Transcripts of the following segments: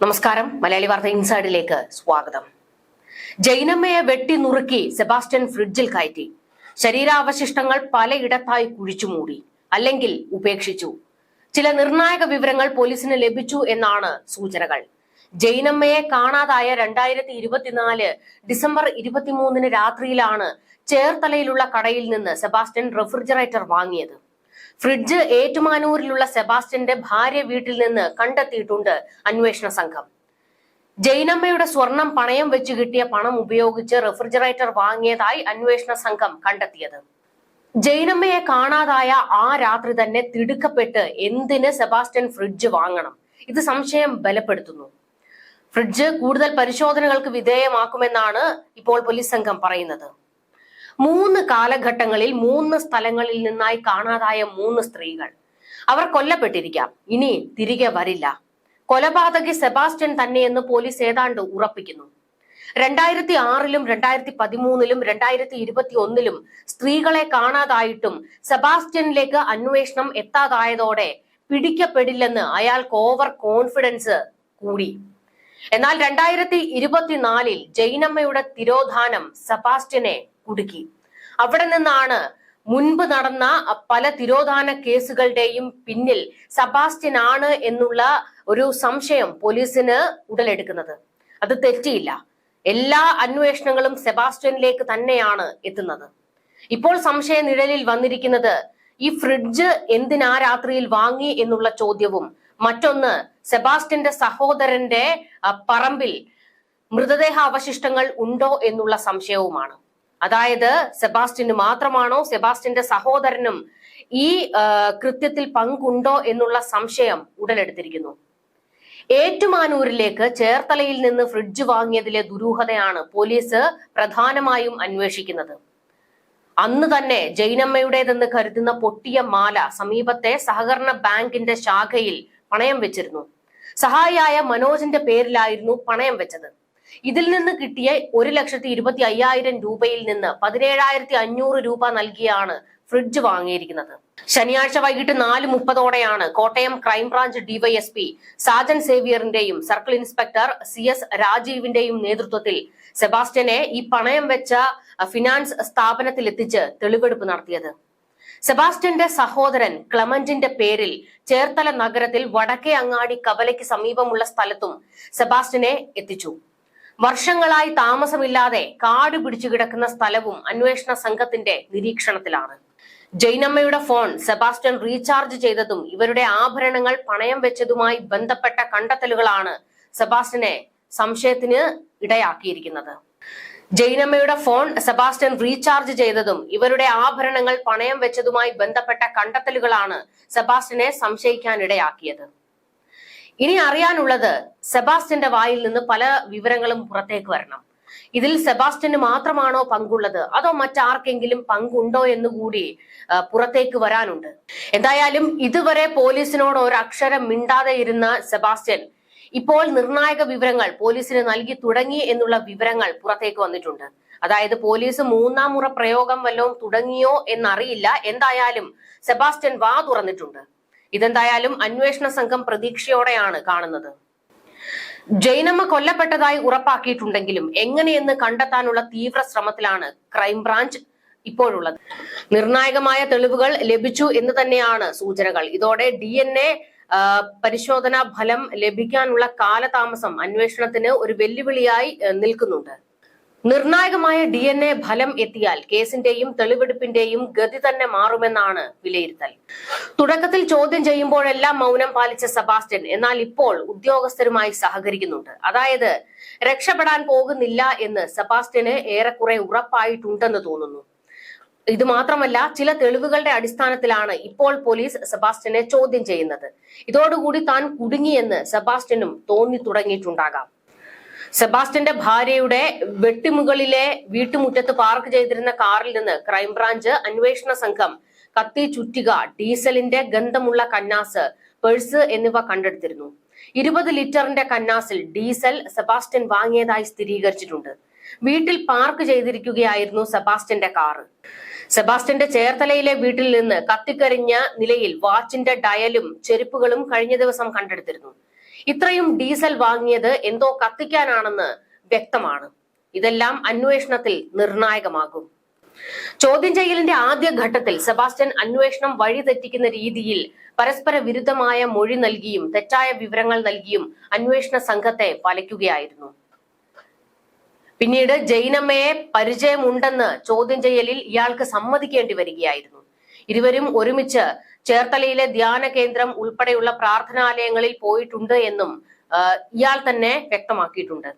നമസ്കാരം. മലയാളി വാർത്ത ഇൻസൈഡിലേക്ക് സ്വാഗതം. ജൈനമ്മയെ വെട്ടി നുറുക്കി സെബാസ്റ്റ്യൻ ഫ്രിഡ്ജിൽ കയറ്റി. ശരീരാവശിഷ്ടങ്ങൾ പലയിടത്തായി കുഴിച്ചു മൂടി. അല്ലെങ്കിൽ ഉപേക്ഷിച്ചു. ചില നിർണായക വിവരങ്ങൾ പോലീസിന് ലഭിച്ചു എന്നാണ് സൂചനകൾ. ജൈനമ്മയെ കാണാതായ രണ്ടായിരത്തി ഇരുപത്തിനാല് ഡിസംബർ ഇരുപത്തിമൂന്നിന് രാത്രിയിലാണ് ചേർത്തലയിലുള്ള കടയിൽ നിന്ന് സെബാസ്റ്റ്യൻ റെഫ്രിജറേറ്റർ വാങ്ങിയത്. ഫ്രിഡ്ജ് ഏറ്റുമാനൂരിലുള്ള സെബാസ്റ്റ്യന്റെ ഭാര്യ വീട്ടിൽ നിന്ന് കണ്ടെത്തിയിട്ടുണ്ട് അന്വേഷണ സംഘം. ജൈനമ്മയുടെ സ്വർണം പണയം വെച്ച് കിട്ടിയ പണം ഉപയോഗിച്ച് റെഫ്രിജറേറ്റർ വാങ്ങിയതായി അന്വേഷണ സംഘം കണ്ടെത്തിയത്. ജൈനമ്മയെ കാണാതായ ആ രാത്രി തന്നെ തിടുക്കപ്പെട്ട് എന്തിന് സെബാസ്റ്റ്യൻ ഫ്രിഡ്ജ് വാങ്ങണം? ഇത് സംശയം ബലപ്പെടുത്തുന്നു. ഫ്രിഡ്ജ് കൂടുതൽ പരിശോധനകൾക്ക് വിധേയമാക്കുമെന്നാണ് ഇപ്പോൾ പോലീസ് സംഘം പറയുന്നത്. മൂന്ന് കാലഘട്ടങ്ങളിൽ മൂന്ന് സ്ഥലങ്ങളിൽ നിന്നായി കാണാതായ മൂന്ന് സ്ത്രീകൾ. അവർ കൊല്ലപ്പെട്ടിരിക്കാം. ഇനി തിരികെ വരില്ല. കൊലപാതകി സെബാസ്റ്റ്യൻ തന്നെയെന്ന് പോലീസ് ഏതാണ്ട് ഉറപ്പിക്കുന്നു. രണ്ടായിരത്തി ആറിലും രണ്ടായിരത്തി പതിമൂന്നിലും രണ്ടായിരത്തി ഇരുപത്തി ഒന്നിലും സ്ത്രീകളെ കാണാതായിട്ടും സെബാസ്റ്റ്യനിലേക്ക് അന്വേഷണം എത്താതായതോടെ പിടിക്കപ്പെടില്ലെന്ന് അയാൾക്ക് ഓവർ കോൺഫിഡൻസ് കൂടി. എന്നാൽ രണ്ടായിരത്തി ഇരുപത്തിനാലിൽ ജൈനമ്മയുടെ തിരോധാനം സെബാസ്റ്റ്യനെ കുടുക്കി. അവിടെ നിന്നാണ് മുൻപ് നടന്ന പല തിരോധാന കേസുകളുടെയും പിന്നിൽ സെബാസ്റ്റ്യൻ ആണ് എന്നുള്ള ഒരു സംശയം പോലീസിന് ഉടലെടുക്കുന്നത്. അത് തെറ്റിയില്ല. എല്ലാ അന്വേഷണങ്ങളും സെബാസ്റ്റ്യനിലേക്ക് തന്നെയാണ് എത്തുന്നത്. ഇപ്പോൾ സംശയ നിഴലിൽ വന്നിരിക്കുന്നത് ഈ ഫ്രിഡ്ജ് എന്തിനാ രാത്രിയിൽ വാങ്ങി എന്നുള്ള ചോദ്യവും മറ്റൊന്ന് സെബാസ്റ്റ്യന്റെ സഹോദരന്റെ പറമ്പിൽ മൃതദേഹ അവശിഷ്ടങ്ങൾ ഉണ്ടോ എന്നുള്ള സംശയവുമാണ്. അതായത് സെബാസ്റ്റ്യന് മാത്രമാണോ സെബാസ്റ്റ്യന്റെ സഹോദരനും ഈ കൃത്യത്തിൽ പങ്കുണ്ടോ എന്നുള്ള സംശയം ഉടലെടുത്തിരിക്കുന്നു. ഏറ്റുമാനൂരിലേക്ക് ചേർത്തലയിൽ നിന്ന് ഫ്രിഡ്ജ് വാങ്ങിയതിലെ ദുരൂഹതയാണ് പോലീസ് പ്രധാനമായും അന്വേഷിക്കുന്നത്. അന്ന് തന്നെ ജൈനമ്മയുടേതെന്ന് കരുതുന്ന പൊട്ടിയ മാല സമീപത്തെ സഹകരണ ബാങ്കിന്റെ ശാഖയിൽ പണയം വെച്ചിരുന്നു. സഹായിയായ മനോജിന്റെ പേരിലായിരുന്നു പണയം വെച്ചത്. ഇതിൽ നിന്ന് കിട്ടിയ ഒരു ലക്ഷത്തി ഇരുപത്തി അയ്യായിരം രൂപയിൽ നിന്ന് പതിനേഴായിരത്തി അഞ്ഞൂറ് രൂപ നൽകിയാണ് ഫ്രിഡ്ജ് വാങ്ങിയിരിക്കുന്നത്. ശനിയാഴ്ച വൈകിട്ട് നാല് മുപ്പതോടെയാണ് Kottayam crime branch DYSP Sajan സേവിയറിന്റെയും circle inspector C S രാജീവിന്റെയും നേതൃത്വത്തിൽ സെബാസ്റ്റ്യനെ ഈ പണയം വെച്ച ഫിനാൻസ് സ്ഥാപനത്തിൽ എത്തിച്ച് തെളിവെടുപ്പ് നടത്തിയത്. സെബാസ്റ്റ്യന്റെ സഹോദരൻ ക്ലമന്റിന്റെ പേരിൽ ചേർത്തല നഗരത്തിൽ വടക്കേ അങ്ങാടി കവലയ്ക്ക് സമീപമുള്ള സ്ഥലത്തും സെബാസ്റ്റ്യനെ എത്തിച്ചു. വർഷങ്ങളായി താമസമില്ലാതെ കാട് പിടിച്ചു കിടക്കുന്ന സ്ഥലവും അന്വേഷണ സംഘത്തിന്റെ നിരീക്ഷണത്തിലാണ്. ജൈനമ്മയുടെ ഫോൺ സെബാസ്റ്റ്യൻ റീചാർജ് ചെയ്തതും ഇവരുടെ ആഭരണങ്ങൾ പണയം വെച്ചതുമായി ബന്ധപ്പെട്ട കണ്ടെത്തലുകളാണ് സെബാസ്റ്റ്യനെ സംശയത്തിന് ഇടയാക്കിയിരിക്കുന്നത്. ജൈനമ്മയുടെ ഫോൺ സെബാസ്റ്റ്യൻ റീചാർജ് ചെയ്തതും ഇവരുടെ ആഭരണങ്ങൾ പണയം വെച്ചതുമായി ബന്ധപ്പെട്ട കണ്ടെത്തലുകളാണ് സെബാസ്റ്റ്യനെ സംശയിക്കാൻ ഇടയാക്കിയത്. ഇനി അറിയാനുള്ളത് സെബാസ്റ്റ്യന്റെ വായിൽ നിന്ന് പല വിവരങ്ങളും പുറത്തേക്ക് വരണം. ഇതിൽ സെബാസ്റ്റ്യന് മാത്രമാണോ പങ്കുള്ളത്? അതോ മറ്റാർക്കെങ്കിലും പങ്കുണ്ടോ എന്ന് കൂടി പുറത്തേക്ക് വരാനുണ്ട്. എന്തായാലും ഇതുവരെ പോലീസിനോട് ഒരു അക്ഷരം മിണ്ടാതെ ഇരുന്ന സെബാസ്റ്റ്യൻ ഇപ്പോൾ നിർണായക വിവരങ്ങൾ പോലീസിന് നൽകി തുടങ്ങി എന്നുള്ള വിവരങ്ങൾ പുറത്തേക്ക് വന്നിട്ടുണ്ട്. അതായത് പോലീസ് മൂന്നാം മുറ പ്രയോഗം വല്ലതും തുടങ്ങിയോ എന്നറിയില്ല. എന്തായാലും സെബാസ്റ്റ്യൻ വാ തുറന്നിട്ടുണ്ട്. ഇതെന്തായാലും അന്വേഷണ സംഘം പ്രതീക്ഷയോടെയാണ് കാണുന്നത്. ജൈനമ്മ കൊല്ലപ്പെട്ടതായി ഉറപ്പാക്കിയിട്ടുണ്ടെങ്കിലും എങ്ങനെയെന്ന് കണ്ടെത്താനുള്ള തീവ്ര ശ്രമത്തിലാണ് ക്രൈംബ്രാഞ്ച് ഇപ്പോഴുള്ളത്. നിർണായകമായ തെളിവുകൾ ലഭിച്ചു എന്ന് തന്നെയാണ് സൂചനകൾ. ഇതോടെ ഡി എൻ എ പരിശോധനാ ഫലം ലഭിക്കാനുള്ള കാലതാമസം അന്വേഷണത്തിന് ഒരു വെല്ലുവിളിയായി നിൽക്കുന്നുണ്ട്. നിർണായകമായ ഡി എൻ എ ഫലം എത്തിയാൽ കേസിന്റെയും തെളിവെടുപ്പിന്റെയും ഗതി തന്നെ മാറുമെന്നാണ് വിലയിരുത്തൽ. തുടക്കത്തിൽ ചോദ്യം ചെയ്യുമ്പോഴെല്ലാം മൗനം പാലിച്ച സെബാസ്റ്റ്യൻ എന്നാൽ ഇപ്പോൾ ഉദ്യോഗസ്ഥരുമായി സഹകരിക്കുന്നുണ്ട്. അതായത് രക്ഷപ്പെടാൻ പോകുന്നില്ല എന്ന് സെബാസ്റ്റ്യന് ഏറെക്കുറെ ഉറപ്പായിട്ടുണ്ടെന്ന് തോന്നുന്നു. ഇത് മാത്രമല്ല ചില തെളിവുകളുടെ അടിസ്ഥാനത്തിലാണ് ഇപ്പോൾ പോലീസ് സെബാസ്റ്റ്യനെ ചോദ്യം ചെയ്യുന്നത്. ഇതോടുകൂടി താൻ കുടുങ്ങിയെന്ന് സെബാസ്റ്റ്യനും തോന്നി തുടങ്ങിയിട്ടുണ്ടാകാം. സെബാസ്റ്റ്യന്റെ ഭാര്യയുടെ വെട്ടിമുകളിലെ വീട്ടുമുറ്റത്ത് പാർക്ക് ചെയ്തിരുന്ന കാറിൽ നിന്ന് ക്രൈംബ്രാഞ്ച് അന്വേഷണ സംഘം കത്തി ചുറ്റിക ഡീസലിന്റെ ഗന്ധമുള്ള കന്നാസ് പേഴ്സ് എന്നിവ കണ്ടെടുത്തിരുന്നു. ഇരുപത് ലിറ്ററിന്റെ കന്നാസിൽ ഡീസൽ സെബാസ്റ്റ്യൻ വാങ്ങിയതായി സ്ഥിരീകരിച്ചിട്ടുണ്ട്. വീട്ടിൽ പാർക്ക് ചെയ്തിരിക്കുകയായിരുന്നു സെബാസ്റ്റ്യന്റെ കാറ്. സെബാസ്റ്റ്യന്റെ ചേർത്തലയിലെ വീട്ടിൽ നിന്ന് കത്തിക്കരിഞ്ഞ നിലയിൽ വാച്ചിന്റെ ഡയലും ചെരുപ്പുകളും കഴിഞ്ഞ ദിവസം കണ്ടെടുത്തിരുന്നു. ഇത്രയും ഡീസൽ വാങ്ങിയത് എന്തോ കത്തിക്കാനാണെന്ന് വ്യക്തമാണ്. ഇതെല്ലാം അന്വേഷണത്തിൽ നിർണായകമാകും. ചോദ്യം ചെയ്യലിന്റെ ആദ്യ ഘട്ടത്തിൽ സെബാസ്റ്റ്യൻ അന്വേഷണം വഴിതെറ്റിക്കുന്ന രീതിയിൽ പരസ്പര വിരുദ്ധമായ മൊഴി നൽകിയും തെറ്റായ വിവരങ്ങൾ നൽകിയും അന്വേഷണ സംഘത്തെ വലയ്ക്കുകയായിരുന്നു. പിന്നീട് ജൈനമ്മയെ പരിചയമുണ്ടെന്ന് ചോദ്യം ചെയ്യലിൽ ഇയാൾക്ക് സമ്മതിക്കേണ്ടി വരികയായിരുന്നു. ഇരുവരും ഒരുമിച്ച് ചേർത്തലയിലെ ധ്യാന കേന്ദ്രം ഉൾപ്പെടെയുള്ള പ്രാർത്ഥനാലയങ്ങളിൽ പോയിട്ടുണ്ട് എന്നും ഇയാൾ തന്നെ വ്യക്തമാക്കിയിട്ടുണ്ട്.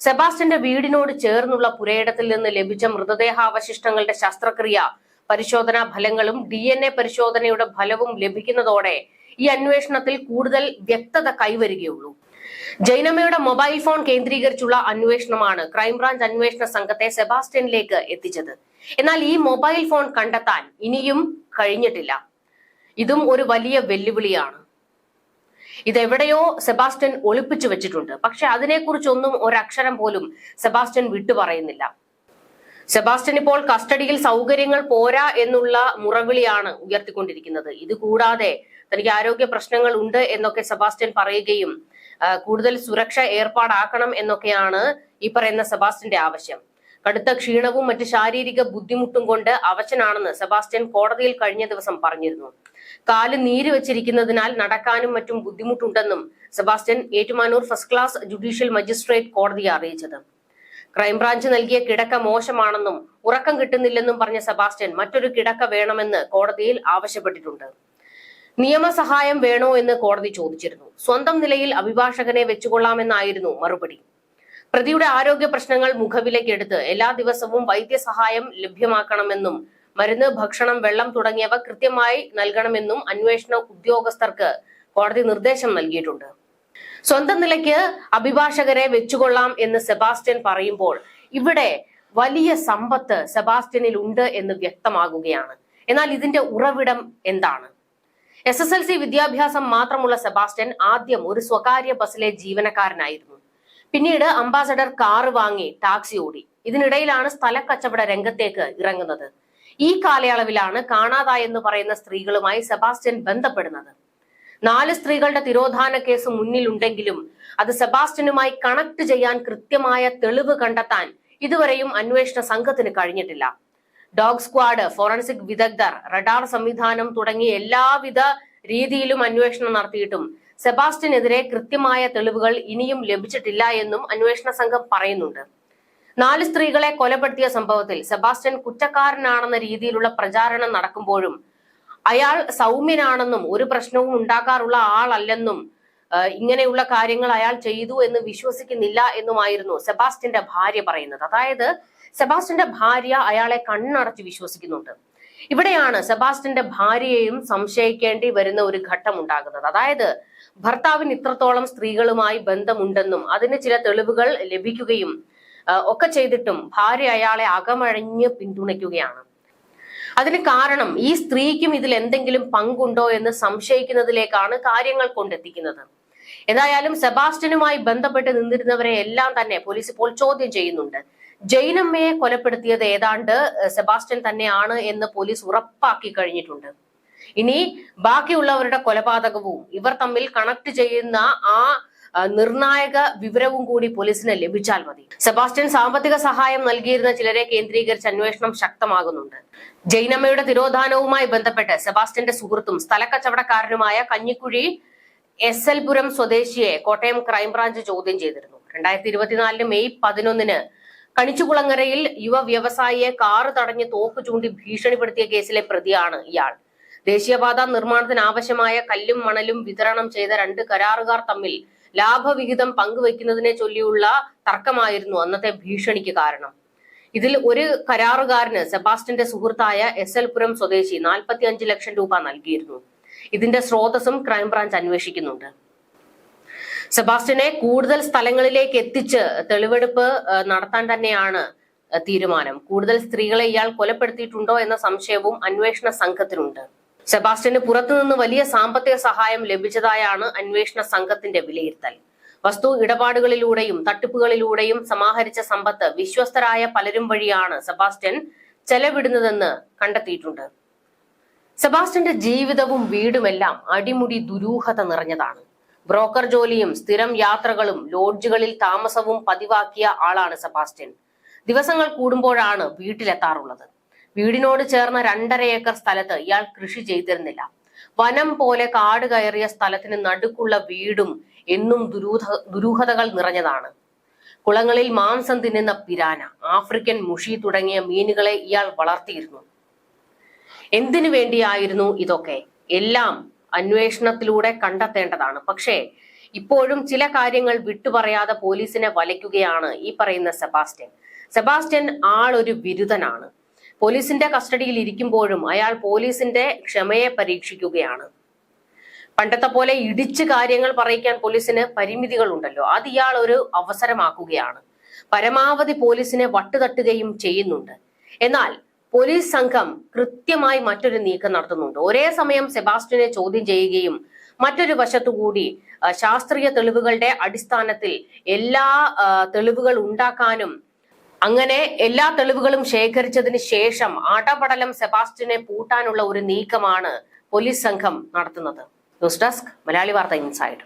സെബാസ്റ്റ്യന്റെ വീടിനോട് ചേർന്നുള്ള പുരയിടത്തിൽ നിന്ന് ലഭിച്ച മൃതദേഹാവശിഷ്ടങ്ങളുടെ ശസ്ത്രക്രിയ പരിശോധനാ ഫലങ്ങളും ഡി എൻ എ പരിശോധനയുടെ ഫലവും ലഭിക്കുന്നതോടെ ഈ അന്വേഷണത്തിൽ കൂടുതൽ വ്യക്തത കൈവരികയുള്ളൂ. ജൈനമ്മയുടെ മൊബൈൽ ഫോൺ കേന്ദ്രീകരിച്ചുള്ള അന്വേഷണമാണ് ക്രൈംബ്രാഞ്ച് അന്വേഷണ സംഘത്തെ സെബാസ്റ്റ്യനിലേക്ക് എത്തിച്ചത്. എന്നാൽ ഈ മൊബൈൽ ഫോൺ കണ്ടെത്താൻ ഇനിയും കഴിഞ്ഞിട്ടില്ല. ഇതും ഒരു വലിയ വെല്ലുവിളിയാണ്. ഇതെവിടെയോ സെബാസ്റ്റ്യൻ ഒളിപ്പിച്ചു വെച്ചിട്ടുണ്ട്. പക്ഷെ അതിനെക്കുറിച്ചൊന്നും ഒരക്ഷരം പോലും സെബാസ്റ്റ്യൻ വിട്ടുപറയുന്നില്ല സെബാസ്റ്റ്യൻ ഇപ്പോൾ കസ്റ്റഡിയിൽ സൗകര്യങ്ങൾ പോരാ എന്നുള്ള മുറവിളിയാണ് ഉയർത്തിക്കൊണ്ടിരിക്കുന്നത്. ഇത് കൂടാതെ തനിക്ക് ആരോഗ്യ പ്രശ്നങ്ങൾ ഉണ്ട് എന്നൊക്കെ സെബാസ്റ്റ്യൻ പറയുകയും കൂടുതൽ സുരക്ഷ ഏർപ്പാടാക്കണം എന്നൊക്കെയാണ് ഈ പറയുന്ന സെബാസ്റ്റ്യന്റെ ആവശ്യം. കടുത്ത ക്ഷീണവും മറ്റ് ശാരീരിക ബുദ്ധിമുട്ടും കൊണ്ട് അവശനാണെന്ന് സെബാസ്റ്റ്യൻ കോടതിയിൽ കഴിഞ്ഞ ദിവസം പറഞ്ഞിരുന്നു. കാൽ നീര് വെച്ചിരിക്കുന്നതിനാൽ നടക്കാനും മറ്റും ബുദ്ധിമുട്ടുണ്ടെന്നും Sebastian Ettumanoor first class judicial magistrate കോടതിയെ അറിയിച്ചത്. ക്രൈംബ്രാഞ്ച് നൽകിയ കിടക്ക മോശമാണെന്നും ഉറക്കം കിട്ടുന്നില്ലെന്നും പറഞ്ഞ സെബാസ്റ്റ്യൻ മറ്റൊരു കിടക്ക വേണമെന്ന് കോടതിയിൽ ആവശ്യപ്പെട്ടിട്ടുണ്ട്. നിയമസഹായം വേണോ എന്ന് കോടതി ചോദിച്ചിരുന്നു. സ്വന്തം നിലയിൽ അഭിഭാഷകനെ വെച്ചുകൊള്ളാമെന്നായിരുന്നു മറുപടി. പ്രതിയുടെ ആരോഗ്യ പ്രശ്നങ്ങൾ മുഖവിലക്കെടുത്ത് എല്ലാ ദിവസവും വൈദ്യസഹായം ലഭ്യമാക്കണമെന്നും മരുന്ന് ഭക്ഷണം വെള്ളം തുടങ്ങിയവ കൃത്യമായി നൽകണമെന്നും അന്വേഷണ ഉദ്യോഗസ്ഥർക്ക് കോടതി നിർദ്ദേശം നൽകിയിട്ടുണ്ട്. സ്വന്തം നിലയ്ക്ക് അഭിഭാഷകരെ വെച്ചുകൊള്ളാം എന്ന് സെബാസ്റ്റ്യൻ പറയുമ്പോൾ ഇവിടെ വലിയ സമ്പത്ത് സെബാസ്റ്റ്യനിൽ ഉണ്ട് എന്ന് വ്യക്തമാകുകയാണ്. എന്നാൽ ഇതിന്റെ ഉറവിടം എന്താണ്? എസ് എസ് എൽ സി വിദ്യാഭ്യാസം മാത്രമുള്ള സെബാസ്റ്റ്യൻ ആദ്യം ഒരു സ്വകാര്യ ബസ്സിലെ ജീവനക്കാരനായിരുന്നു. പിന്നീട് അംബാസഡർ കാറ് വാങ്ങി ടാക്സി ഓടി. ഇതിനിടയിലാണ് സ്ഥല കച്ചവട രംഗത്തേക്ക് ഇറങ്ങുന്നത്. ഈ കാലയളവിലാണ് കാണാതായെന്ന് പറയുന്ന സ്ത്രീകളുമായി സെബാസ്റ്റ്യൻ ബന്ധപ്പെടുന്നത്. നാല് സ്ത്രീകളുടെ തിരോധാന കേസ് മുന്നിലുണ്ടെങ്കിലും അത് സെബാസ്റ്റ്യനുമായി കണക്ട് ചെയ്യാൻ കൃത്യമായ തെളിവ് കണ്ടെത്താൻ ഇതുവരെയും അന്വേഷണ സംഘത്തിന് കഴിഞ്ഞിട്ടില്ല. ഡോഗ് സ്ക്വാഡ് ഫോറൻസിക് വിദഗ്ധർ റഡാർ സംവിധാനം തുടങ്ങിയ എല്ലാവിധ രീതിയിലും അന്വേഷണം നടത്തിയിട്ടും സെബാസ്റ്റ്യനെതിരെ കൃത്യമായ തെളിവുകൾ ഇനിയും ലഭിച്ചിട്ടില്ല എന്നും അന്വേഷണ സംഘം പറയുന്നുണ്ട്. നാല് സ്ത്രീകളെ കൊലപ്പെടുത്തിയ സംഭവത്തിൽ സെബാസ്റ്റ്യൻ കുറ്റക്കാരനാണെന്ന രീതിയിലുള്ള പ്രചാരണം നടക്കുമ്പോഴും അയാൾ സൗമ്യനാണെന്നും ഒരു പ്രശ്നവും ഉണ്ടാക്കാറുള്ള ആളല്ലെന്നും ഇങ്ങനെയുള്ള കാര്യങ്ങൾ അയാൾ ചെയ്തു എന്ന് വിശ്വസിക്കുന്നില്ല എന്നുമായിരുന്നു സെബാസ്റ്റ്യന്റെ ഭാര്യ പറയുന്നത്. അതായത് സെബാസ്റ്റ്യന്റെ ഭാര്യ അയാളെ കണ്ണടച്ച് വിശ്വസിക്കുന്നുണ്ട്. ഇവിടെയാണ് സെബാസ്റ്റ്യന്റെ ഭാര്യയെയും സംശയിക്കേണ്ടി വരുന്ന ഒരു ഘട്ടം ഉണ്ടാകുന്നത്. അതായത് ഭർത്താവിന് ഇത്രത്തോളം സ്ത്രീകളുമായി ബന്ധമുണ്ടെന്നും അതിന് ചില തെളിവുകൾ ലഭിക്കുകയും ഒക്കെ ചെയ്തിട്ടും ഭാര്യ അയാളെ അകമഴഞ്ഞ് പിന്തുണയ്ക്കുകയാണ്. അതിന് കാരണം ഈ സ്ത്രീക്കും ഇതിൽ എന്തെങ്കിലും പങ്കുണ്ടോ എന്ന് സംശയിക്കുന്നതിലേക്കാണ് കാര്യങ്ങൾ കൊണ്ടെത്തിക്കുന്നത്. എന്തായാലും സെബാസ്റ്റ്യനുമായി ബന്ധപ്പെട്ട് നിന്നിരുന്നവരെ എല്ലാം തന്നെ പോലീസ് ഇപ്പോൾ ചോദ്യം ചെയ്യുന്നുണ്ട്. ജൈനമ്മയെ കൊലപ്പെടുത്തിയത് ഏതാണ്ട് സെബാസ്റ്റ്യൻ തന്നെയാണ് എന്ന് പോലീസ് ഉറപ്പാക്കി കഴിഞ്ഞിട്ടുണ്ട്. ഇനി ബാക്കിയുള്ളവരുടെ കൊലപാതകവും ഇവർ തമ്മിൽ കണക്ട് ചെയ്യുന്ന ആ നിർണായക വിവരവും കൂടി പോലീസിന് ലഭിച്ചാൽ മതി. സെബാസ്റ്റ്യൻ സാമ്പത്തിക സഹായം നൽകിയിരുന്ന ചിലരെ കേന്ദ്രീകരിച്ച് അന്വേഷണം ശക്തമാകുന്നുണ്ട്. ജൈനമ്മയുടെ തിരോധാനവുമായി ബന്ധപ്പെട്ട് സെബാസ്റ്റ്യന്റെ സുഹൃത്തും സ്ഥലക്കച്ചവടക്കാരനുമായ കഞ്ഞിക്കുഴി എസ് എൽ പുരം സ്വദേശിയെ കോട്ടയം ക്രൈംബ്രാഞ്ച് ചോദ്യം ചെയ്തിരുന്നു. രണ്ടായിരത്തി ഇരുപത്തിനാലിന് മെയ് പതിനൊന്നിന് കണിച്ചുകുളങ്ങരയിൽ യുവ വ്യവസായിയെ കാറ് തടഞ്ഞ് തോക്ക് ചൂണ്ടി ഭീഷണിപ്പെടുത്തിയ കേസിലെ പ്രതിയാണ് ഇയാൾ. ദേശീയപാത നിർമ്മാണത്തിന് ആവശ്യമായ കല്ലും മണലും വിതരണം ചെയ്ത രണ്ട് കരാറുകാർ തമ്മിൽ ലാഭവിഹിതം പങ്കുവെക്കുന്നതിനെ ചൊല്ലിയുള്ള തർക്കമായിരുന്നു അന്നത്തെ ഭീഷണിക്ക് കാരണം. ഇതിൽ ഒരു കരാറുകാരന് സെബാസ്റ്റിന്റെ സുഹൃത്തായ എസ് എൽ പുരം സ്വദേശി നാൽപ്പത്തി അഞ്ച് ലക്ഷം രൂപ നൽകിയിരുന്നു. ഇതിന്റെ സ്രോതസ്സും ക്രൈംബ്രാഞ്ച് അന്വേഷിക്കുന്നുണ്ട്. സെബാസ്റ്റിനെ കൂടുതൽ സ്ഥലങ്ങളിലേക്ക് എത്തിച്ച് തെളിവെടുപ്പ് നടത്താൻ തന്നെയാണ് തീരുമാനം. കൂടുതൽ സ്ത്രീകളെ ഇയാൾ കൊലപ്പെടുത്തിയിട്ടുണ്ടോ എന്ന സംശയവും അന്വേഷണ സംഘത്തിനുണ്ട്. സെബാസ്റ്റ്യന് പുറത്തുനിന്ന് വലിയ സാമ്പത്തിക സഹായം ലഭിച്ചതായാണ് അന്വേഷണ സംഘത്തിന്റെ വിലയിരുത്തൽ. വസ്തു ഇടപാടുകളിലൂടെയും തട്ടിപ്പുകളിലൂടെയും സമാഹരിച്ച സമ്പത്ത് വിശ്വസ്തരായ പലരും വഴിയാണ് സെബാസ്റ്റ്യൻ ചെലവിടുന്നതെന്ന് കണ്ടെത്തിയിട്ടുണ്ട്. സെബാസ്റ്റ്യന്റെ ജീവിതവും വീടുമെല്ലാം അടിമുടി ദുരൂഹത നിറഞ്ഞതാണ്. ബ്രോക്കർ ജോലിയും സ്ഥിരം യാത്രകളും ലോഡ്ജുകളിൽ താമസവും പതിവാക്കിയ ആളാണ് സെബാസ്റ്റ്യൻ. ദിവസങ്ങൾ കൂടുമ്പോഴാണ് വീട്ടിലെത്താറുള്ളത്. വീടിനോട് ചേർന്ന രണ്ടര ഏക്കർ സ്ഥലത്ത് ഇയാൾ കൃഷി ചെയ്തിരുന്നില്ല. വനം പോലെ കാട് കയറിയ സ്ഥലത്തിന് നടുക്കുള്ള വീടും എന്നും ദുരൂഹ ദുരൂഹതകൾ നിറഞ്ഞതാണ്. കുളങ്ങളിൽ മാംസം തിന്നുന്ന പിരാന ആഫ്രിക്കൻ മുഷി തുടങ്ങിയ മീനുകളെ ഇയാൾ വളർത്തിയിരുന്നു. എന്തിനു വേണ്ടിയായിരുന്നു ഇതൊക്കെ? എല്ലാം അന്വേഷണത്തിലൂടെ കണ്ടെത്തേണ്ടതാണ്. പക്ഷേ ഇപ്പോഴും ചില കാര്യങ്ങൾ വിട്ടുപറയാതെ പോലീസിനെ വലയ്ക്കുകയാണ് ഈ പറയുന്ന സെബാസ്റ്റ്യൻ. സെബാസ്റ്റ്യൻ ആളൊരു ബിരുദനാണ് പോലീസിന്റെ കസ്റ്റഡിയിൽ ഇരിക്കുമ്പോഴും അയാൾ പോലീസിന്റെ ക്ഷമയെ പരീക്ഷിക്കുകയാണ്. പണ്ടത്തെ പോലെ ഇടിച്ച് കാര്യങ്ങൾ പറയിക്കാൻ പോലീസിന് പരിമിതികൾ ഉണ്ടല്ലോ അത് ഇയാൾ ഒരു അവസരമാക്കുകയാണ്. പരമാവധി പോലീസിനെ വട്ടുതട്ടുകയും ചെയ്യുന്നുണ്ട്. എന്നാൽ പോലീസ് സംഘം കൃത്യമായി മറ്റൊരു നീക്കം നടത്തുന്നുണ്ട്. ഒരേ സമയം സെബാസ്റ്റിനെ ചോദ്യം ചെയ്യുകയും മറ്റൊരു വശത്തുകൂടി ശാസ്ത്രീയ തെളിവുകളുടെ അടിസ്ഥാനത്തിൽ എല്ലാ തെളിവുകൾ ഉണ്ടാക്കാനും അങ്ങനെ എല്ലാ തെളിവുകളും ശേഖരിച്ചതിന് ശേഷം ആടപടലം സെബാസ്റ്റിനെ പൂട്ടാനുള്ള ഒരു നീക്കമാണ് പോലീസ് സംഘം നടത്തുന്നത്. ന്യൂസ് ഡെസ്ക് മലയാളി വാർത്ത ഇൻസൈഡ്.